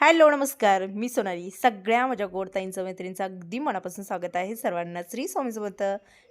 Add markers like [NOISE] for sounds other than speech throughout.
Hello नमस्कार. मी सोनाली. सगळ्या माझ्या गोडताईंचं मैत्रिणींचं अगदी मनापासून स्वागत आहे. सर्वांना श्री स्वामी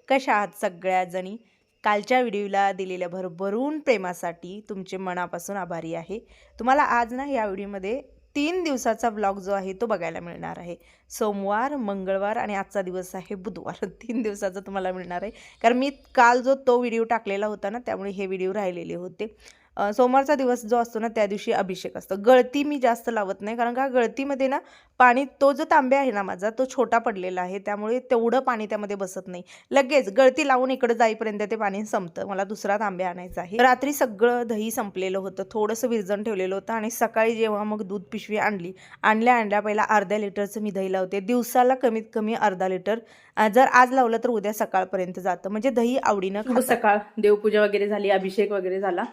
कशा आहात सगळ्या जणी? कालच्या व्हिडिओला दिलेल्या भरभरून प्रेमासाठी तुमचे मनापासून आभारी आहे. तुम्हाला आज ना या व्हिडिओमध्ये तीन दिवसाचा ब्लॉग जो आहे तो बघायला मिळणार आहे. सोमवार मंगळवार आणि आजचा दिवस आहे बुधवार. [LAUGHS] तीन दिवसाचा तुम्हाला मिळणार आहे. कारण मी काल जो तो व्हिडिओ टाकलेला होता ना त्यामुळे हे व्हिडिओ राहिलेले होते. सोमवारचा दिवस जो असतो ना त्या दिवशी अभिषेक असतो. गळती मी जास्त लावत नाही कारण का गळतीमध्ये ना पाणी तो जो तांब्या आहे ना माझा तो छोटा पडलेला आहे. त्यामुळे तेवढं पाणी त्यामध्ये बसत नाही. लगेच गळती लावून इकडं जाईपर्यंत ते पाणी संपतं. मला दुसरा तांब्या आणायचा आहे. रात्री सगळं दही संपलेलं होतं. थोडंसं विरजण ठेवलेलं होतं आणि सकाळी जेव्हा मग दूध पिशवी आणली आणल्या आणल्या पहिला अर्ध्या लिटरचं मी दही लावते. दिवसाला कमीत कमी अर्धा लिटर. जर आज लावलं तर उद्या सकाळपर्यंत जातं. म्हणजे दही आवडीनं. सकाळ. देवपूजा वगैरे झाली अभिषेक वगैरे झाला.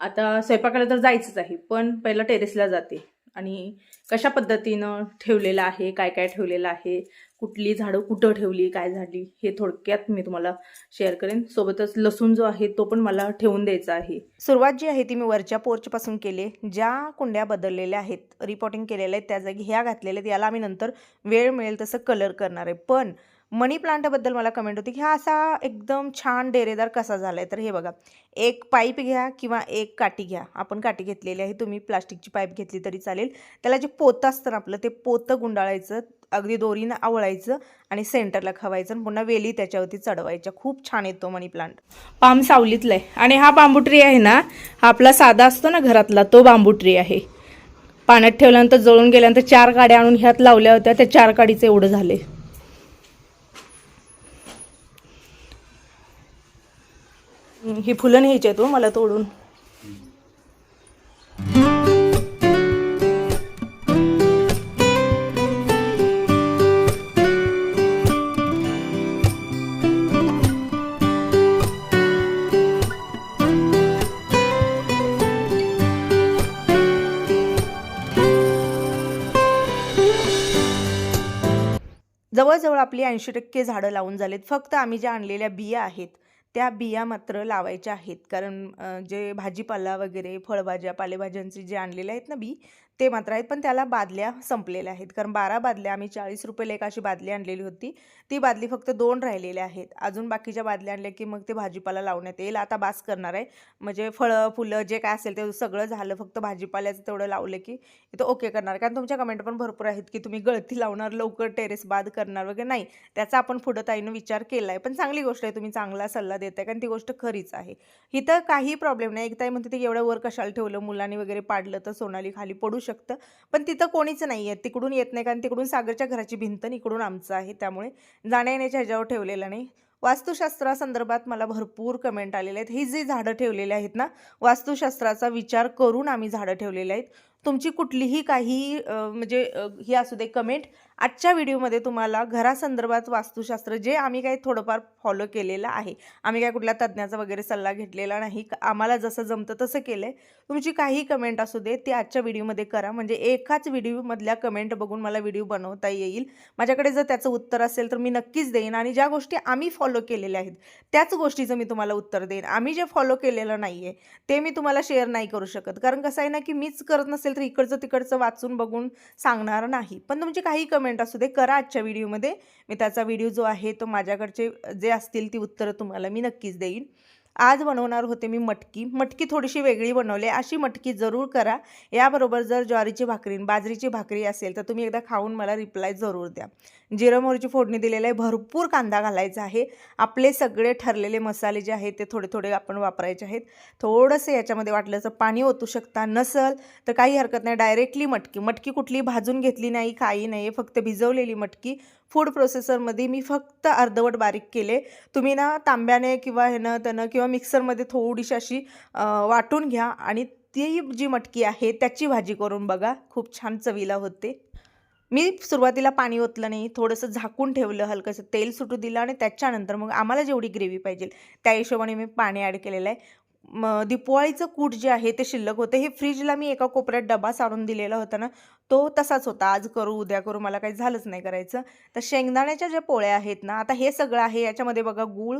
आता स्वयंपाकाला तर जायचंच आहे पण पहिलं टेरेसला जाते. आणि कशा पद्धतीनं ठेवलेलं आहे काय काय ठेवलेलं आहे कुठली झाडं कुठं ठेवली काय झाली हे थोडक्यात मी तुम्हाला शेअर करेन. सोबतच लसूण जो आहे तो पण मला ठेवून द्यायचा आहे. सुरुवात जी आहे ती मी वरच्या पोर्चपासून केली. ज्या कुंड्या बदललेल्या आहेत रिपोर्टिंग केलेल्या आहेत त्या जागी ह्या घातलेल्या आहेत याला आम्ही नंतर वेळ मिळेल तसं कलर करणार आहे. पण मनी प्लांटबद्दल मला कमेंट होती की हा असा एकदम छान डेरेदार कसा झाला आहे तर हे बघा एक पाईप घ्या किंवा एक काठी घ्या. आपण काठी घेतलेली आहे तुम्ही प्लास्टिकची पाईप घेतली तरी चालेल. त्याला जे पोतं असतं ना आपलं ते पोतं गुंडाळायचं अगदी दोरीनं आवळायचं आणि सेंटरला खवायचं आणि पुन्हा वेली त्याच्यावरती चढवायच्या. खूप छान येतो मनी प्लांट. पाम सावलीतला आहे आणि हा बांबू ट्री आहे ना हा आपला साधा असतो ना घरातला तो बांबू ट्री आहे. पाण्यात ठेवल्यानंतर जळून गेल्यानंतर चार काड्या आणून ह्यात लावल्या होत्या त्या चार काडीचं एवढं झाले ही फुलं न्यायची आहेत हो, मला तोडून. जवळजवळ आपली ऐंशी टक्के झाडं लावून झालेत. फक्त आम्ही ज्या आणलेल्या बिया आहेत त्या बिया मात्र लावायच्या आहेत. कारण जे भाजीपाला वगैरे फळभाज्या पालेभाज्यांचे जे आणलेले आहेत ना बी ते मात्र आहेत पण त्याला बादल्या संपलेल्या आहेत. कारण बारा बादल्या आम्ही चाळीस रुपये एक अशी बादली आणलेली होती. ती बादली फक्त दोन राहिलेल्या आहेत. अजून बाकीच्या बादल्या आणल्या की मग ते भाजीपाला लावण्यात येईल. आता बास करणार आहे. म्हणजे फळं फुलं जे काय असेल ते सगळं झालं. फक्त भाजीपाल्याचं तेवढं लावलं की इथं ओके करणार. कारण तुमच्या कमेंट पण भरपूर आहेत की तुम्ही गळती लावणार लवकर टेरेस बाद करणार वगैरे. नाही. त्याचा आपण पुढं ताईनं विचार केला आहे पण चांगली गोष्ट आहे. तुम्ही चांगला सल्ला देताय. कारण ती गोष्ट खरीच आहे. इथं काही प्रॉब्लेम नाही. एक ताई म्हणते ते एवढं वर कशाला ठेवलं? मुलांनी वगैरे पाडलं तर सोनाली खाली पडू शकतं. पण तिथं कोणीच नाही आहे तिकडून येत नाही कारण तिकडून सागरच्या घराची भिंत इकडून आमचं आहे. त्यामुळे जाण्या येण्याच्या ह्याच्यावर ठेवलेलं नाही. वास्तुशास्त्रासंदर्भात मला भरपूर कमेंट आलेले आहेत. ही जी झाडं ठेवलेली आहेत ना वास्तुशास्त्राचा विचार करून आम्ही झाडं ठेवलेली आहेत. तुमची कुठलीही काही म्हणजे ही असू दे कमेंट आजच्या व्हिडिओमध्ये तुम्हाला घरासंदर्भात वास्तुशास्त्र जे आम्ही काही थोडंफार फॉलो केलेलं आहे आम्ही काय कुठल्या तज्ज्ञाचा वगैरे सल्ला घेतलेला नाही आम्हाला जसं जमतं तसं केलं आहे तुमची काही कमेंट असू दे ते आजच्या व्हिडिओमध्ये करा. म्हणजे एकाच व्हिडिओमधल्या कमेंट बघून मला व्हिडिओ बनवता येईल. माझ्याकडे जर त्याचं उत्तर असेल तर मी नक्कीच देईन आणि ज्या गोष्टी आम्ही फॉलो केलेल्या आहेत त्याच गोष्टीचं मी तुम्हाला उत्तर देईन. आम्ही जे फॉलो केलेलं नाही आहे ते मी तुम्हाला शेअर नाही करू शकत. कारण कसं आहे ना की मीच करत नसेल तर इकडचं तिकडचं वाचून बघून सांगणार नाही. पण तुमची काही कमेंट असू दे करा आजच्या व्हिडिओमध्ये मी त्याचा व्हिडिओ जो आहे तो माझ्याकडचे जे असतील ती उत्तरं तुम्हाला मी नक्कीच देईन. आज बनवणार होते मी मटकी. मटकी थोडीशी वेगळी बनवली अशी मटकी जरूर करा. याबरोबर जर ज्वारीची भाकरी बाजरीची भाकरी असेल तर तुम्ही एकदा खाऊन मला रिप्लाय जरूर द्या. जिरं मोहरीची फोडणी दिलेली आहे. भरपूर कांदा घालायचा आहे. आपले सगळे ठरलेले मसाले जे आहेत ते थोडे थोडे आपण वापरायचे आहेत. थोडंसं याच्यामध्ये वाटलं तर पाणी ओतू शकता. नसल तर काही हरकत नाही. डायरेक्टली मटकी. मटकी कुठली भाजून घेतली नाही काही नाही फक्त भिजवलेली मटकी. फूड प्रोसेसरमध्ये मी फक्त अर्धवट बारीक केले. तुम्ही ना तांब्याने किंवा ह्यानं त्यानं किंवा मिक्सरमध्ये थोडीशी अशी वाटून घ्या आणि ती जी मटकी आहे त्याची भाजी करून बघा. खूप छान चवीला होते. मी सुरुवातीला पाणी ओतलं नाही. थोडंसं झाकून ठेवलं हलकंसं. तेल सुटू दिलं आणि त्याच्यानंतर मग आम्हाला जेवढी ग्रेव्ही पाहिजे त्या हिशोबाने मी पाणी ॲड केलेलं आहे. दिपवाळीचं कूट जे आहे ते शिल्लक होतं. हे फ्रीजला मी एका कोपऱ्यात डबा सारून दिलेला होता ना तो तसाच होता. आज करू उद्या करू मला काही झालंच नाही करायचं. तर शेंगदाण्याच्या ज्या पोळ्या आहेत ना आता हे सगळं आहे याच्यामध्ये बघा गूळ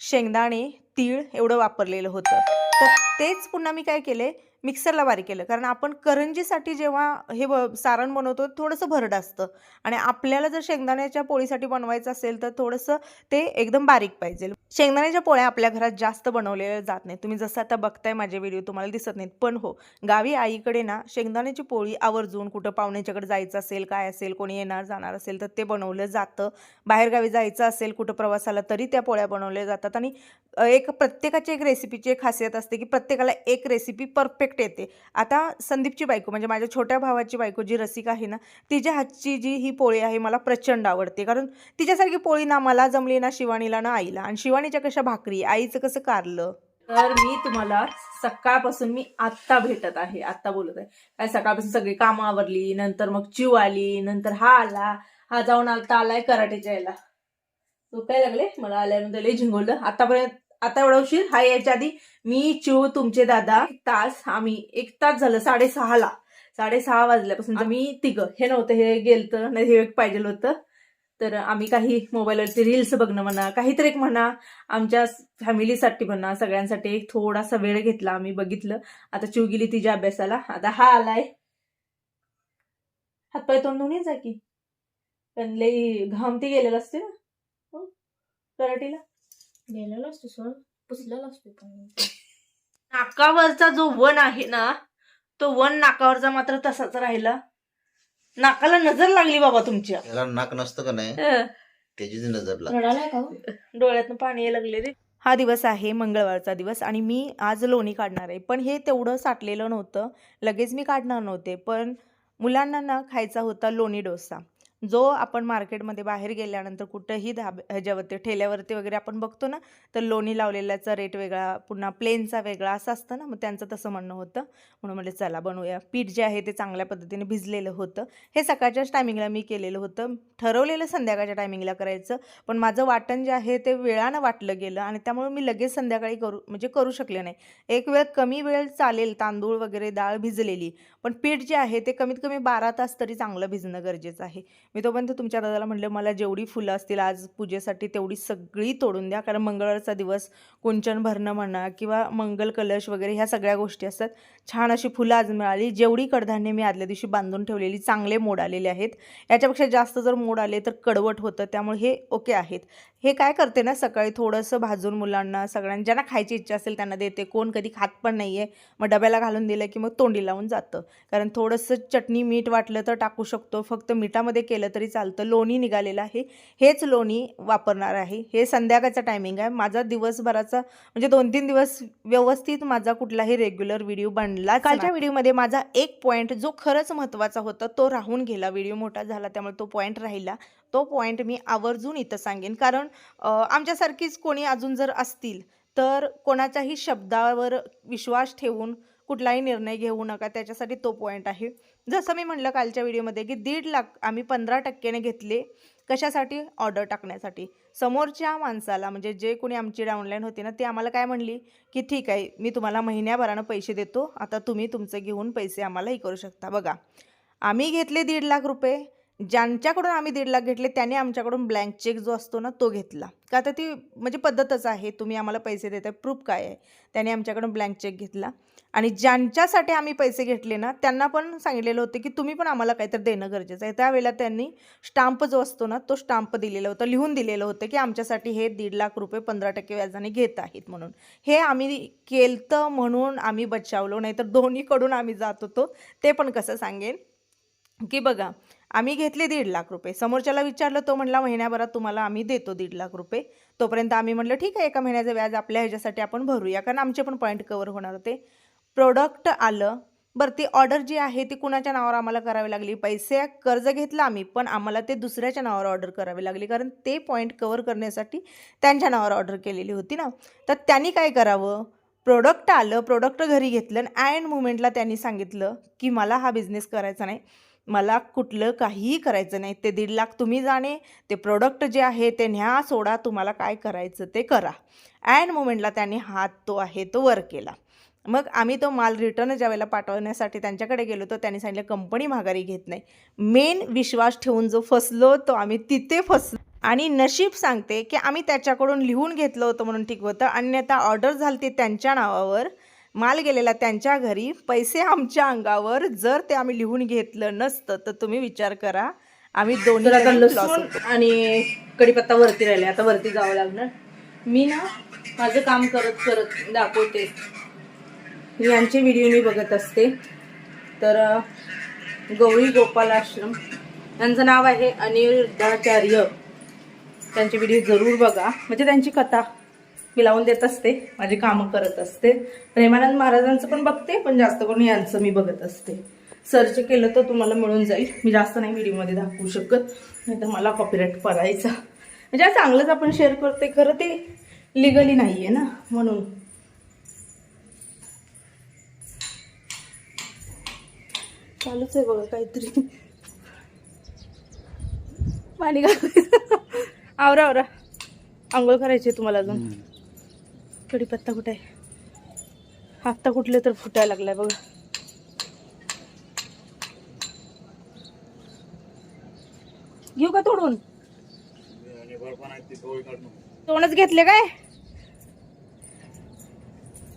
शेंगदाणे तीळ एवढं वापरलेलं होतं. तर तेच पुन्हा मी काय केले? मिक्सरला बारीक केलं. कारण आपण करंजीसाठी जेव्हा हे ब सारण बनवतो थोडंसं भरड असतं. आणि आपल्याला जर शेंगदाण्याच्या पोळीसाठी बनवायचं असेल तर थोडंसं ते एकदम बारीक पाहिजे. शेंगदाण्याच्या पोळ्या आपल्या घरात जास्त बनवलेल्या जात नाहीत. तुम्ही जसं आता बघताय माझे व्हिडिओ तुम्हाला दिसत नाहीत. पण हो गावी आईकडे ना शेंगदाण्याची पोळी आवर्जून कुठं पाहुण्याच्याकडे जायचं असेल काय असेल कोणी येणार जाणार असेल तर ते बनवलं जातं. बाहेरगावी जायचं असेल कुठं प्रवासाला तरी त्या पोळ्या बनवल्या जातात. आणि एक प्रत्येकाची एक रेसिपीची एक खासियत असते की प्रत्येकाला एक रेसिपी परफेक्ट येते. आता संदीपची बायको म्हणजे माझ्या छोट्या भावाची बायको जी रसिक आहे ना तिच्या हातची जी ही पोळी आहे मला प्रचंड आवडते. कारण तिच्यासारखी पोळी ना मला जमली ना शिवानीला ना आईला. आणि शिवानीच्या कशा भाकरी? आईचं कसं कारलं? तर मी तुम्हाला सकाळपासून मी आत्ता भेटत आहे. आत्ता बोलत आहे. काय सकाळपासून सगळी कामं आवरली नंतर मग चिव आली नंतर हा आला हा जाऊन आलता आलाय कराटेच्या याला. तो काय लागले? मला आल्यानंतर लय झिंगवलं आतापर्यंत आता एवढा उशीर? हा यायच्या आधी मी चिव तुमचे दादा तास आम्ही एक तास झालं साडेसहाला. साडेसहा वाजल्यापासून मी तिघं. हे नव्हतं हे गेलतं नाही हे एक पाहिजे होतं. तर आम्ही काही मोबाईलवरती रील्स बघणं म्हणा काहीतरी एक म्हणा आमच्या फॅमिलीसाठी म्हणा सगळ्यांसाठी एक थोडासा वेळ घेतला आम्ही बघितलं. आता चिव गेली तिच्या अभ्यासाला. आता हा आलाय. हातपाय तोंड धुवून जा की. पण लई घामती गेलेला असते ना. हो? कराटीला. गेलेला असतो सर पुसलेला असतो नाकावरचा जो वन आहे ना तो वन नाकावरचा मात्र तसाच राहिला. नाकाला नजर लागली बाबा तुमच्या. त्याला नाक नसतं का नाही? त्याची नजर लागते. रडायला का हो? डोळ्यातनं पाणी यायला लागले रे. हा दिवस आहे मंगळवारचा दिवस आणि मी आज लोणी काढणार आहे. पण हे तेवढं साठलेलं नव्हतं. लगेच मी काढणार नव्हते. पण मुलांना ना खायचा होता लोणी डोसा. जो आपण मार्केटमध्ये बाहेर गेल्यानंतर कुठंही धाब ह्याच्यावरती ठेल्यावरती वगैरे आपण बघतो ना तर लोणी लावलेल्याचा रेट वेगळा पुन्हा प्लेनचा वेगळा असं असतं ना मग त्यांचं तसं म्हणणं होतं. म्हणून म्हटलं चला बनवूया. पीठ जे आहे ते चांगल्या पद्धतीने भिजलेलं होतं. हे सकाळच्याच टायमिंगला मी केलेलं होतं. ठरवलेलं संध्याकाळच्या टायमिंगला करायचं पण माझं वाटण जे आहे ते वेळानं वाटलं गेलं आणि त्यामुळे मी लगेच संध्याकाळी करू म्हणजे करू शकले नाही. एक वेळ कमी वेळ चालेल तांदूळ वगैरे डाळ भिजलेली पण पीठ जे आहे ते कमीत कमी बारा तास तरी चांगलं भिजणं गरजेचं आहे. मी तोपर्यंत तुमच्या दादाला म्हटलं मला जेवढी फुलं असतील आज पूजेसाठी तेवढी सगळी तोडून द्या. कारण मंगळवारचा दिवस कुंचन भरणं म्हणा किंवा मंगल कलश वगैरे ह्या सगळ्या गोष्टी असतात. छान अशी फुलं आज मिळाली. जेवढी कडधान्य मी आदल्या दिवशी बांधून ठेवलेली चांगले मोड आलेले आहेत. याच्यापेक्षा जास्त जर मोड आले तर कडवट होतं. त्यामुळे हे ओके आहेत. हे काय करते ना सकाळी थोडंसं भाजून मुलांना सगळ्यांना ज्यांना खायची इच्छा असेल त्यांना देते. कोण कधी खात पण नाही आहे मग डब्याला घालून दिलं की मग तोंडी लावून जातं. कारण थोडंसं चटणी मीठ वाटलं तर टाकू शकतो. फक्त मिठामध्ये केलं तरी चालतं. लोणी निघालेलं आहे. हेच लोणी वापरणार आहे. हे संध्याकाळचा टायमिंग आहे. माझा दिवसभराचा म्हणजे दोन तीन दिवस व्यवस्थित माझा कुठलाही रेग्युलर व्हिडिओ बनला कालच्या व्हिडिओमध्ये माझा एक पॉईंट जो खरंच महत्त्वाचा होता तो राहून गेला. व्हिडिओ मोठा झाला त्यामुळे तो पॉईंट राहिला. तो पॉईंट मी आवर्जून इथं सांगेन. कारण आमच्यासारखीच कोणी अजून जर असतील तर कोणाच्याही शब्दावर विश्वास ठेवून कुठलाही निर्णय घेऊ नका. त्याच्यासाठी तो पॉईंट आहे. जसं मी म्हटलं कालच्या व्हिडिओमध्ये की दीड लाख आम्ही पंधरा टक्क्याने घेतले कशासाठी? ऑर्डर टाकण्यासाठी. समोरच्या माणसाला म्हणजे जे कोणी आमची डाउनलाईन होती ना ती आम्हाला काय म्हणली? की ठीक आहे मी तुम्हाला महिन्याभरानं पैसे देतो आता तुम्ही तुमचं घेऊन पैसे आम्हाला हे करू शकता. बघा आम्ही घेतले दीड लाख रुपये ज्यांच्याकडून आम्ही दीड लाख घेतले त्याने आमच्याकडून ब्लँक चेक जो असतो ना तो घेतला. का तर ती म्हणजे पद्धतच आहे तुम्ही आम्हाला पैसे देताय प्रूफ काय आहे? त्याने आमच्याकडून ब्लँक चेक घेतला. आणि ज्यांच्यासाठी आम्ही पैसे घेतले ना त्यांना पण सांगितलेलं होतं की तुम्ही पण आम्हाला काहीतरी देणं गरजेचं आहे. त्यावेळेला त्यांनी स्टाम्प जो असतो ना तो स्टाम्प दिलेला होता लिहून दिलेलं होतं की आमच्यासाठी हे दीड लाख रुपये पंधरा टक्के व्याजाने घेत आहेत म्हणून. हे आम्ही केलतं म्हणून आम्ही बचावलो नाही तर दोन्हीकडून आम्ही जात होतो. ते पण कसं सांगेन? की बघा आम्ही घेतले दीड लाख रुपये. समोरच्याला विचारलं तो म्हणला महिन्याभरात तुम्हाला आम्ही देतो दीड लाख रुपये. तोपर्यंत आम्ही म्हटलं ठीक आहे एका महिन्याचं व्याज आपल्या ह्याच्यासाठी आपण भरूया. कारण आमचे पण पॉईंट कवर होणार होते. प्रोडक्ट आलं. बरं ती ऑर्डर जी आहे ती कुणाच्या नावावर आम्हाला करावी लागली? पैसे कर्ज घेतलं आम्ही पण आम्हाला ते दुसऱ्याच्या नावावर ऑर्डर करावी लागली. कारण ते पॉईंट कवर करण्यासाठी त्यांच्या नावावर ऑर्डर केलेली होती ना. तर त्यांनी काय करावं? प्रोडक्ट आलं प्रोडक्ट घरी घेतलं आणि अँड मुमेंटला त्यांनी सांगितलं की मला हा बिझनेस करायचा नाही. मला कुठलं काहीही करायचं नाही. ते दीड लाख तुम्ही जाणे ते प्रोडक्ट जे आहे ते न्या सोडा तुम्हाला काय करायचं ते करा. अँड मोमेंटला त्यांनी हात तो आहे तो वर केला. मग आम्ही तो माल रिटर्न ज्यावेळेला पाठवण्यासाठी त्यांच्याकडे गेलो तर त्यांनी सांगितलं कंपनी माघारी घेत नाही. मेन विश्वास ठेवून जो फसलो तो आम्ही तिथे फसलो. आणि नशीब सांगते की आम्ही त्याच्याकडून लिहून घेतलं होतं म्हणून ठीक होतं. अन्यथा ऑर्डर झाली ती त्यांच्या नावावर. माल गेलेला त्यांच्या घरी. पैसे आमच्या अंगावर. जर ते आम्ही लिहून घेतलं नसतं तर तुम्ही विचार करा. आम्ही आता दोन्ही लसूण आणि कढीपत्ता वरती राहिले. आता वरती जावं लागणार. मी ना माझं काम करत करत दाखवते. यांचे व्हिडिओ मी बघत असते. तर गौरी गोपाल आश्रम. त्यांचं नाव आहे अनिरुद्धाचार्य. त्यांचे व्हिडिओ जरूर बघा. म्हणजे त्यांची कथा. मी लावून देत असते माझी कामं करत असते. प्रेमानंद महाराजांचं पण बघते पण जास्त करून यांचं मी बघत असते. सर्च केलं तर तुम्हाला मिळून जाईल. मी जास्त नाही व्हिडिओमध्ये दाखवू शकत नाहीतर मला कॉपीराईट करायचा म्हणजे चांगलंच आपण शेअर करते खरं ते लिगली नाही आहे ना म्हणून. चालूच आहे बघा काहीतरी. पाणी घालायचं. आवरा आवरा. आंघोळ करायची आहे तुम्हाला अजून. कढीपत्ता कुठे आहे? आत्ता कुठले तर फुटायला लागलाय बघा. घेऊ का तोडून? तोडच घेतले काय?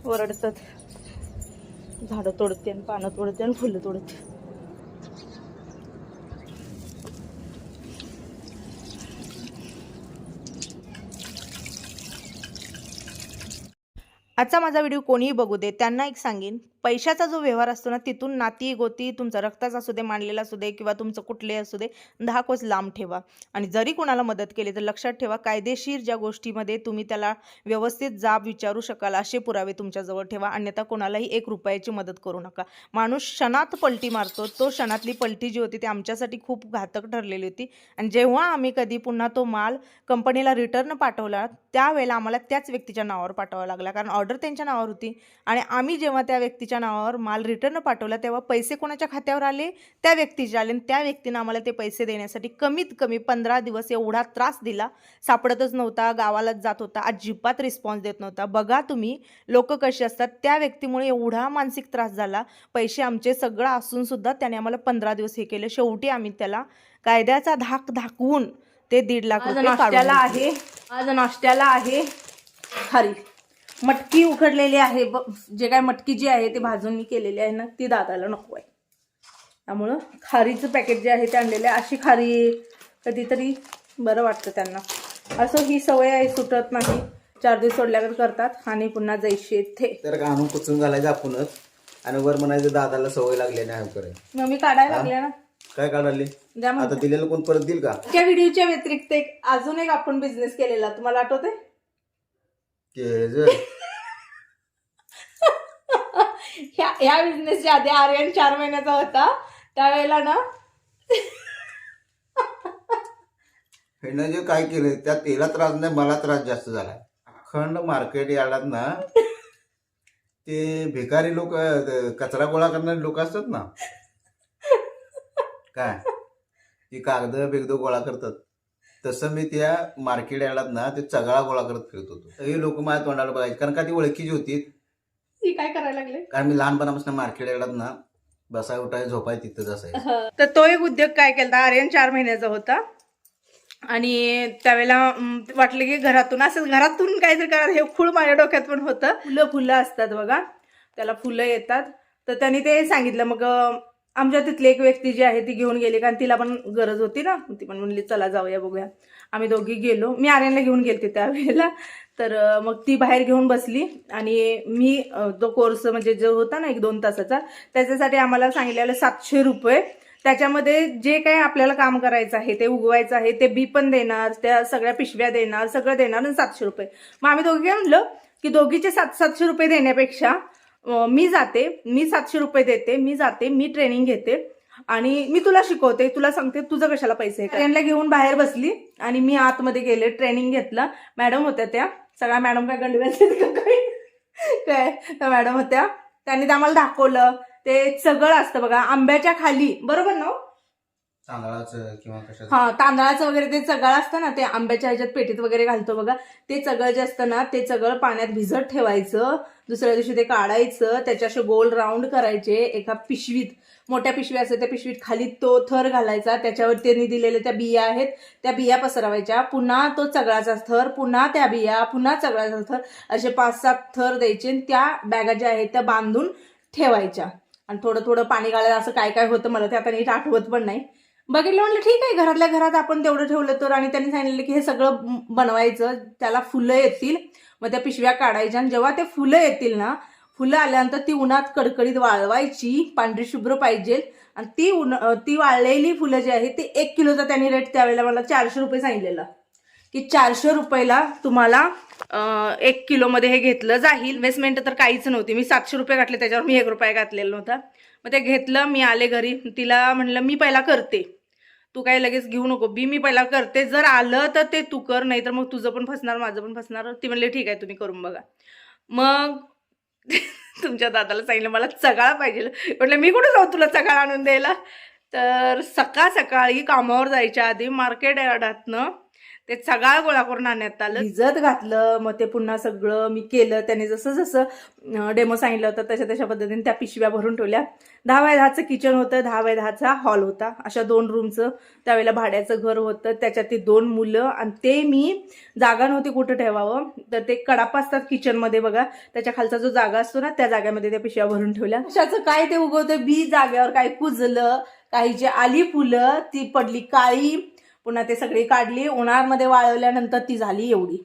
ओरडतात. झाडं तोडते आणि पानं तोडते आणि फुलं तोडते. आजचा माझा व्हिडिओ कोणीही बघू दे त्यांना एक सांगेन पैशाचा जो व्यवहार असतो ना तिथून नाती गोती तुमचा रक्ताचा असू दे मांडलेला असू दे किंवा तुमचं कुठले असू दे दहा कोस लांब ठेवा. आणि जरी कोणाला मदत केली तर लक्षात ठेवा कायदेशीर ज्या गोष्टीमध्ये तुम्ही त्याला व्यवस्थित जाब विचारू शकाल असे पुरावे तुमच्याजवळ ठेवा. अन्यथा कोणालाही एक रुपयाची मदत करू नका. माणूस क्षणात पलटी मारतो. तो क्षणातली पलटी जी होती ती आमच्यासाठी खूप घातक ठरलेली होती. आणि जेव्हा आम्ही कधी पुन्हा तो माल कंपनीला रिटर्न पाठवला त्यावेळेला आम्हाला त्याच व्यक्तीच्या नावावर पाठवावा लागला. कारण ऑर्डर त्यांच्या नावावर होती. आणि आम्ही जेव्हा त्या व्यक्तीच्या नावावर माल रिटर्न पाठवला तेव्हा पैसे कोणाच्या खात्यावर आले? त्या व्यक्तीचे. आले आणि त्या व्यक्तीनं आम्हाला ते पैसे देण्यासाठी कमीत कमी पंधरा दिवस एवढा त्रास दिला. सापडतच नव्हता गावालाच जात होता अजिबात रिस्पॉन्स देत नव्हता. बघा तुम्ही लोक कशी असतात. त्या व्यक्तीमुळे एवढा मानसिक त्रास झाला. पैसे आमचे सगळं असून सुद्धा त्याने आम्हाला पंधरा दिवस हे केले. शेवटी आम्ही त्याला कायद्याचा धाक धाकवून ते दीड लाख रुपये नाश्त्याला. आहे. आज नाश्त्याला आहे. खारी मटकी उकडलेली आहे. ब- जे काय मटकी जी आहे ती भाजून मी केलेली आहे ना ती दादाला नको आहे. त्यामुळं खारीचं पॅकेट जे आहे ते आणलेलं आहे. अशी खारी कधीतरी बरं वाटतं त्यांना. असं ही सवय आहे सुटत नाही. चार दिवस सोडल्यावर करतात आणि पुन्हा जैसे थे. तर का आणून कुचून घालायचं आपणच. आणि वर म्हणायचं दादाला सवय लागली नाही करायला मग मी काढायला लागले ना? काय काढाली. आता दिलेलं कोण परत देईल का? त्या व्हिडिओच्या व्यतिरिक्त एक अजून एक आपण बिझनेस केलेला. तुम्हाला आठवते [LAUGHS] ह्या ह्या बिझनेसच्या आधी आर्यन चार महिन्याचा होता. त्यावेळेला ना ह्यानं जे काय केलं त्या तेला त्रास नाही मला त्रास जास्त झाला अखंड मार्केट यार्डात ना ते भिकारी लोक कचरा गोळा करणारे लोक असतात ना. काय? ती कागद बिगद गोळा करतात. तसं मी त्या मार्केट यार्डात ना ते चगळा गोळा करत फिरत होतो. सगळे लोक माझ्या तोंडाला बघायचे कारण का ती ओळखीची होती? ही काय करायला लागले? कारण मी लहानपणापासून मार्केट यार्डात ना बसाय उठाय झोपाय तिथंच असायचं. तर तो एक उद्योग काय केला आर्यन चार महिन्याचा होता. आणि त्यावेळेला वाटलं की घरातून असं घरातून काहीतरी करा हे फुल माझ्या डोक्यात पण होतं. फुलं फुलं असतात बघा. त्याला फुलं येतात. तर त्यांनी ते सांगितलं मग अं, आमच्या तिथली एक व्यक्ती जी आहे ती घेऊन गेली कारण तिला पण गरज होती ना. ती पण म्हणली चला जाऊया बघूया. आम्ही दोघी गेलो. मी आर्यनला घेऊन गेलते त्यावेळेला. तर मग ती बाहेर घेऊन बसली. आणि मी जो तो कोर्स म्हणजे जो होता ना एक दोन तासाचा त्याच्यासाठी आम्हाला सांगितलेलं सातशे रुपये. त्याच्यामध्ये जे काही आपल्याला काम करायचं आहे ते उगवायचं आहे ते बी पण देणार त्या सगळ्या पिशव्या देणार सगळं देणार आणि सातशे रुपये. मग आम्ही दोघी काय म्हणलं की दोघीचे सात सातशे रुपये देण्यापेक्षा मी जाते मी सातशे रुपये देते मी जाते मी ट्रेनिंग घेते आणि मी तुला शिकवते तुला सांगते तुझं कशाला पैसे ट्रेनला घेऊन बाहेर बसली आणि मी आतमध्ये गेले ट्रेनिंग घेतलं. मॅडम होत्या त्या. सगळ्या मॅडम काय गंडव्याचे काय? त्या मॅडम होत्या. त्यांनी ते आम्हाला दाखवलं. ते सगळं असतं बघा. आंब्याच्या खाली. बरोबर ना हो? तांदळाचं किंवा कशाचं? हा तांदळाचं वगैरे ते चगळ असतं ना ते आंब्याच्या ह्याच्यात पेटीत वगैरे घालतो बघा. ते चगळ जे असतं ना ते चगळ पाण्यात भिजत ठेवायचं. दुसऱ्या दिवशी ते काढायचं. त्याच्याशी असे गोल राऊंड करायचे एका पिशवीत. मोठ्या पिशवी असते त्या पिशवीत खाली तो थर घालायचा. त्याच्यावर त्यांनी दिलेल्या त्या बिया आहेत त्या बिया पसरवायच्या. पुन्हा तो चगळाचा थर पुन्हा त्या बिया पुन्हा चगळाचा थर असे पाच सात थर द्यायचे आणि त्या बॅगा ज्या आहेत त्या बांधून ठेवायच्या. आणि थोडं थोडं पाणी घालायला असं काय काय होतं मला ते आता नीट आठवत पण नाही. बघितलं म्हणलं ठीक आहे घरातल्या घरात आपण तेवढं ठेवलं तर. आणि त्यांनी सांगितलं की हे सगळं बनवायचं त्याला फुलं येतील मग त्या पिशव्या काढायच्या. आणि जेव्हा ते फुलं येतील ना फुलं आल्यानंतर ती उन्हात कडकडीत वाळवायची पांढरी शुभ्र पाहिजे. आणि ती उन ती वाळलेली फुलं जी आहेत ते एक किलोचा त्यांनी रेट त्यावेळेला मला चारशे रुपये सांगितलेला. की चारशे रुपयाला तुम्हाला एक किलोमध्ये हे घेतलं जाईल. इन्व्हेस्टमेंट तर काहीच नव्हती. मी सातशे रुपये घातले त्याच्यावर मी एक रुपया घातलेला नव्हता. मग ते घेतलं मी आले घरी. तिला म्हणलं मी पहिला करते. तू काय लगेच घेऊ नको. बी मी पहिला करते. जर आलं तर ते तू कर नाही तर मग तुझं पण फसणार माझं पण फसणार. ती म्हणली ठीक आहे तुम्ही करून बघा. मग [LAUGHS] तुमच्या दादाला सांगितलं मला चगाळा पाहिजे. म्हटलं मी कुठं जाऊ तुला सकाळ आणून द्यायला? तर सकाळ सकाळी कामावर जायच्या आधी मार्केट यार्डातनं ते सगळा गोळा करून आणण्यात आलं. भिजत घातलं मग ते पुन्हा सगळं मी केलं. त्याने जसं जसं डेमो सांगितलं होतं तशा तशा पद्धतीने त्या पिशव्या भरून ठेवल्या. दहा बाय दहाचं किचन होतं दहा बाय दहाचा हॉल होता. अशा दोन रूमचं त्यावेळेला भाड्याचं घर होतं. त्याच्यात ते दोन मुलं आणि ते मी जागा नव्हती कुठं ठेवावं. तर ते कडाप असतात किचनमध्ये बघा. त्याच्या खालचा जो जागा असतो ना त्या जागेमध्ये त्या पिशव्या भरून ठेवल्या. अशाचं काय ते उगवतं? बी जागेवर काय कुजलं काही जी आली फुलं ती पडली काळी पुन्हा ते सगळी काढली उन्हाळ्यामध्ये वाळवल्यानंतर ती झाली एवढी.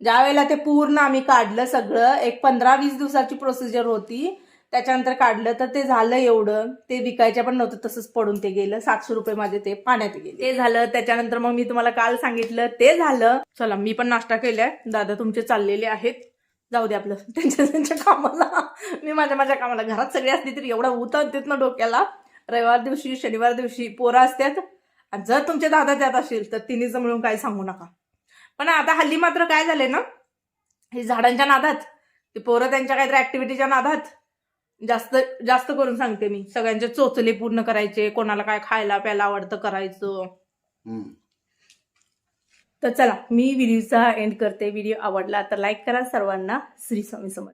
ज्या वेळेला ते पूर्ण आम्ही काढलं सगळं एक पंधरा वीस दिवसाची प्रोसिजर होती त्याच्यानंतर काढलं तर ते झालं एवढं. ते विकायचं पण नव्हतं तसंच पडून ते गेलं. सातशे रुपये माझे ते पाण्यात गेले. ते झालं त्याच्यानंतर मग मी तुम्हाला काल सांगितलं ते झालं. चला मी पण नाश्ता केलाय. दादा तुमचे चाललेले आहेत. जाऊ दे आपलं त्यांच्या त्यांच्या कामाला. मी माझ्या माझ्या कामाला. घरात सगळे असली तरी एवढा उतार देत ना डोक्याला. रविवार दिवशी शनिवार दिवशी पोरं असतात. आणि जर तुमचे दादा त्यात असेल तर तिन्हीच मिळून काही सांगू नका. पण आता हल्ली मात्र काय झालंय ना हे झाडांच्या नादात ते पोरं त्यांच्या काहीतरी ऍक्टिव्हिटीच्या नादात जास्त जास्त करून सांगते मी. सगळ्यांचे चोचले पूर्ण करायचे कोणाला काय खायला प्यायला आवडतं करायचं. तर चला मी व्हिडिओचा एंड करते. व्हिडिओ आवडला तर लाईक करा. सर्वांना श्री स्वामी समर्थ.